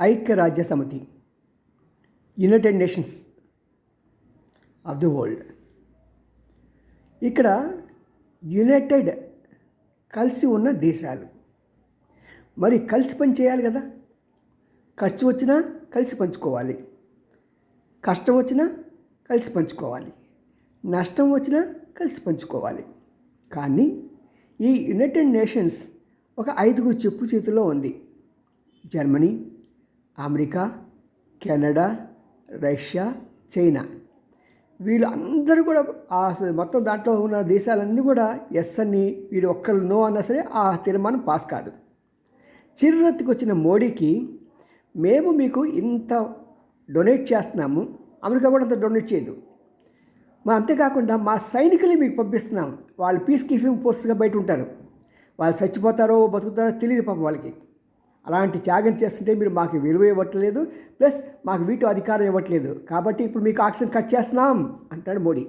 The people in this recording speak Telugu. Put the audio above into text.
ఐక్యరాజ్య సమితి United Nations of the world ఇక్కడ యునైటెడ్ కలిసి ఉన్న దేశాలు. మరి కలిసి పని చేయాలి కదా? ఖర్చు వచ్చినా కలిసి పంచుకోవాలి. కష్టం వచ్చినా కలిసి పంచుకోవాలి. నష్టం వచ్చినా కలిసి పంచుకోవాలి. కానీ ఈ యునైటెడ్ నేషన్స్ ఒక ఐదుగురు చెప్పు చేతిలో ఉంది. Germany America Canada Russia China. వీళ్ళు అందరూ కూడా ఆ మొత్తం దాంట్లో ఉన్న దేశాలన్నీ కూడా ఎస్ అని వీళ్ళు ఒక్కరు నో అన్నా సరే ఆ తీర్మానం పాస్ కాదు. చిరునత్తికి వచ్చిన మోడీకి మేము మీకు ఇంత డొనేట్ చేస్తున్నాము అమెరికా కూడా అంత డొనేట్ చేయదు. మా అంతేకాకుండా మా సైనికులే మీకు పంపిస్తున్నాం వాళ్ళు పీస్ కీపింగ్ ఫోర్స్గా బయట ఉంటారు. వాళ్ళు చచ్చిపోతారో బతుకుతారో తెలియదు పాపం వాళ్ళకి. అలాంటి త్యాగం చేస్తుంటే మీరు మాకు విలువ ఇవ్వట్లేదు ప్లస్ మాకు వీటో అధికారం ఇవ్వట్లేదు. కాబట్టి ఇప్పుడు మీకు ఆక్సిజన్ కట్ చేస్తున్నాం అంటాడు మోడీ.